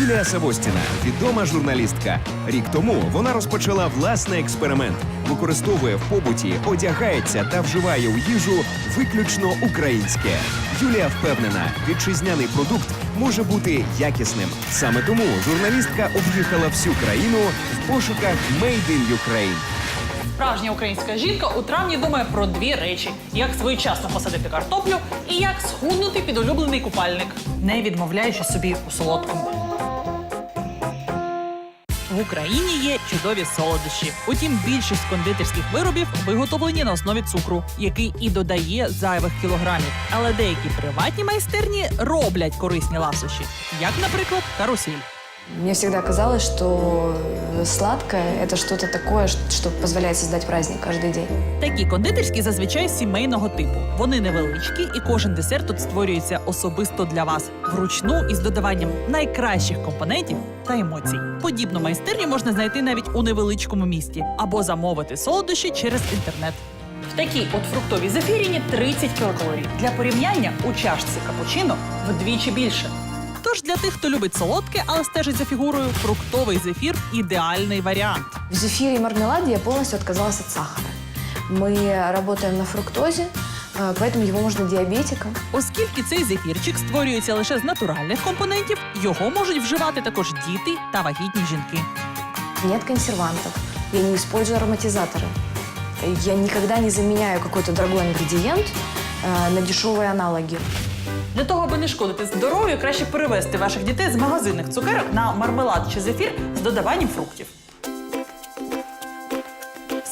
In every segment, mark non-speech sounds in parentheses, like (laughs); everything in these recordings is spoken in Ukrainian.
Юлія Савостіна, відома журналістка. Рік тому вона розпочала власний експеримент, використовує в побуті, одягається та вживає у їжу виключно українське. Юлія впевнена, вітчизняний продукт може бути якісним. Саме тому журналістка об'їхала всю країну в пошуках Made in Ukraine. Справжня українська жінка у травні думає про дві речі: як своєчасно посадити картоплю і як схуднути під улюблений купальник, не відмовляючи собі у солодкому. В Україні є чудові солодощі. Утім, більшість кондитерських виробів виготовлені на основі цукру, який і додає зайвих кілограмів. Але деякі приватні майстерні роблять корисні ласощі, як, наприклад, карусель. Мне всегда казалось, что сладкое – это что-то такое, что позволяет создать праздник каждый день. Такі кондитерські зазвичай сімейного типу. Вони невеличкі, і кожен десерт тут створюється особисто для вас вручну із додаванням найкращих компонентів та емоцій. Подібну майстерню можна знайти навіть у невеличкому місті або замовити солодощі через інтернет. В такій от фруктовій зефіріні 30 кілокалорій. Для порівняння у чашці капучино вдвічі більше. Тож для тих, хто любить солодке, але стежить за фігурою, фруктовий зефір ідеальний варіант. В зефире и мармеладе я полностью отказалась от сахара. Мы работаем на фруктозе, э, поэтому его можно диабетикам. Оскільки цей зефірчик створюється лише з натуральних компонентів, його можуть вживати також діти та вагітні жінки. Нет консервантов. Я не использую ароматизаторы. Я никогда не заменяю какой-то дорогой ингредиент э, на дешевые аналоги. Для того, аби не шкодити здоров'ю, краще перевести ваших дітей з магазинних цукерок на мармелад чи зефір з додаванням фруктів.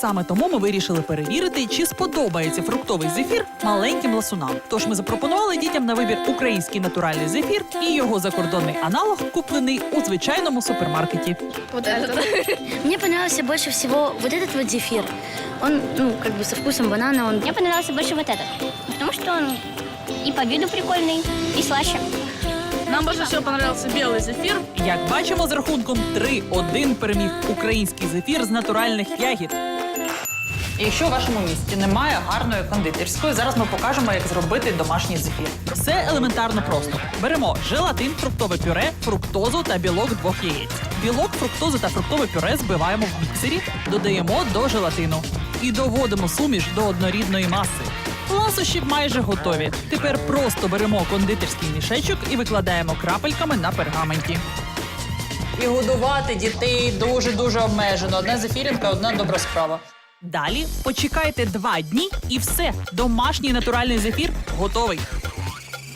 Саме тому ми вирішили перевірити, чи сподобається фруктовий зефір маленьким ласунам. Тож ми запропонували дітям на вибір український натуральний зефір і його закордонний аналог, куплений у звичайному супермаркеті. Вот этот. (laughs) Мне понравился больше всего вот этот вот зефир. Он, ну, как бы со вкусом банана. Он... Мне понравился больше вот этот, потому что он и по виду прикольный, и слаще. Нам больше всего понравился белый зефир. Як бачимо, з рахунком 3-1 переміг український зефір з натуральних ягід. Якщо у вашому місті немає гарної кондитерської, зараз ми покажемо, як зробити домашній зефір. Все елементарно просто. Беремо желатин, фруктове пюре, фруктозу та білок двох яєць. Білок, фруктозу та фруктове пюре збиваємо в міксері, додаємо до желатину і доводимо суміш до однорідної маси. Ласощі майже готові. Тепер просто беремо кондитерський мішечок і викладаємо крапельками на пергаменті. І годувати дітей дуже дуже обмежено. Одна зефірінка, одна добра справа. Далі почекайте два дні і все. Домашній натуральний зефір готовий.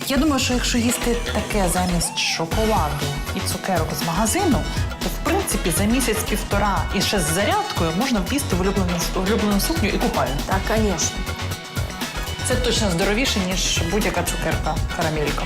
Я думаю, що якщо їсти таке замість шоколаду і цукерок з магазину, то в принципі за місяць-півтора і ще з зарядкою можна ввісти в улюблену, улюблену сукню і купальню. Так, конечно. Це точно здоровіше, ніж будь-яка цукерка карамелька.